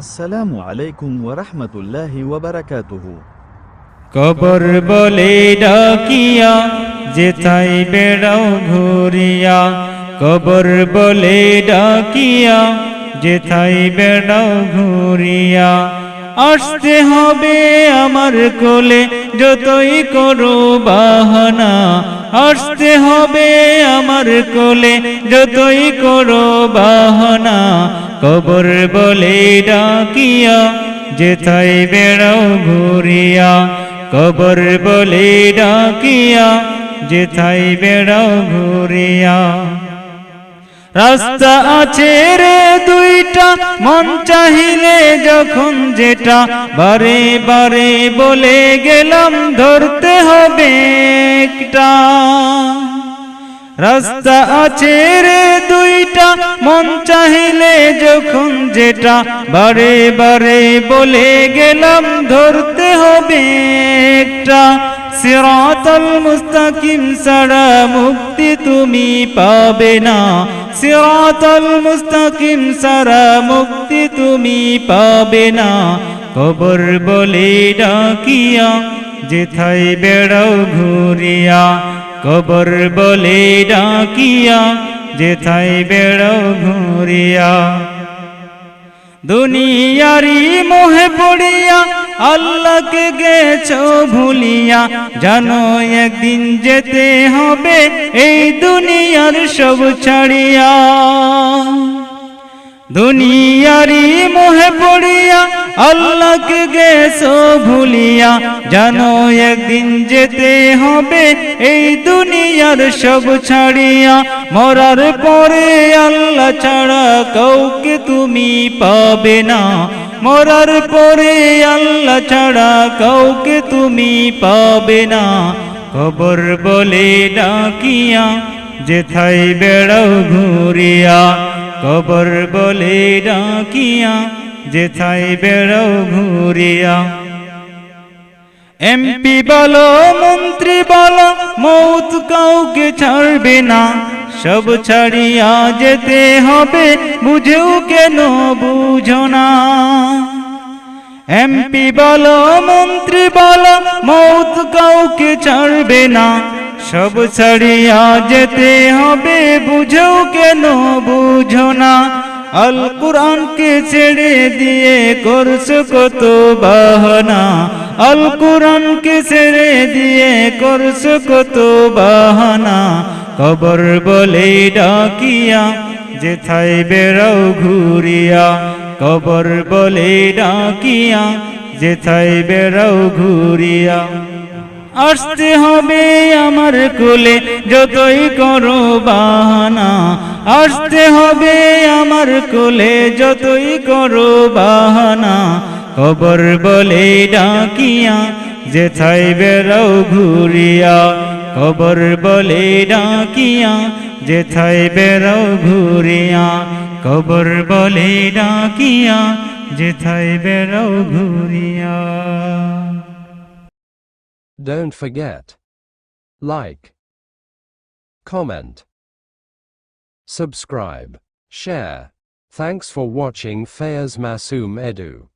আসসালামু আলাইকুম ওরহমতুল্লাহি ওবরাকাতুহু কবর বলে ডাকিয়া যেথাই বেড়াও ঘুরিয়া। কবর বলে ডাকিয়া যেথাই বেড়াও ঘুরিয়া। আসতে হবে আমার কোলে, যতই করো বাহানা। আসতে হবে আমার কোলে, যতই করো বাহানা। কবর বলে ডাকিয়া যেথাই বেড়াও ঘুরিয়া। কবর বলে ডাকিয়া যেথাই বেড়াও ঘুরিয়া। রাস্তা আছে রে দুইটা, মন চাহিলে যখন যেটা। বারে বারে বলে গেলাম, ধরতে হবে একটা। রাস্তা আছে রে দুইটা, মন চাহিলে যখন যেটা, বারে বারে বলে গেলাম, ধরতে হবে একটা। সিরাতাল মুস্তাকিম সারা মুক্তি তুমি পাবে না। সিরাতাল মুস্তাকিম সারা মুক্তি তুমি পাবে না। কবর বলে ডাকিয়া যেথাই বেড়াও ঘুরিয়া। কবর বলে ডাকিয়া যেথাই বেড়াও ঘুরিয়া। দুনিয়ারি মোহে পড়িয়া, আল্লাহকে গেছ ভুলিয়া, জানো একদিন যেতে হবে, এই দুনিয়ার সব ছাড়িয়া। দুনিয়ারি মোহে পড়িয়া আল্লাহকে গেছো ভুলিয়া, জানো একদিন যেতে হবে এই দুনিয়ার সব ছাড়িয়া। মরার পরে আল্লাহ ছাড়া কাউকে তুমি পাবে না। মরার পরে আল্লাহ ছাড়া কাউকে তুমি পাবে না। খবর বলে ডাকিয়া যেথাই বেড়াও ঘুরিয়া। কবর বলে ডাকিয়া যেথাই বেড়াও ঘুরিয়া। এমপি বলো, মন্ত্রী বলো, মৌত কাউকে ছাড়বে না। সব ছাড়িয়া যেতে হবে, বুঝেও কেন বুঝো না। এমপি বলো, মন্ত্রী বলো, মৌত কাউকে ছাড়বে না। সব ছাড়িয়া যেতে হবে, বুঝেও কেন বুঝো না। আল কোরআনকে ছেড়ে দিয়ে করছ কত বাহানা? আল কোরআনকে ছেড়ে দিয়ে করছ কত বাহানা? কবর বলে ডাকিয়া যেথাই বেড়াও ঘুরিয়া। কবর বলে ডাকিয়া যেথাই বেড়াও ঘুরিয়া। আসতে হবে আমার কোলে, যতই করো বাহানা। আসতে হবে আমার কোলে যতই করো বাহানা কবর বলে ডাকিয়া যেথাই বেড়াও ঘুরিয়া কবর বলে ডাকিয়া যেথাই বেড়াও ঘুরিয়া কবর বলে ডাকিয়া যেথাই বেড়াও ঘুরিয়া Don't forget. Like. Comment. Subscribe. Share. Thanks for watching Fayaz Masoom Edu.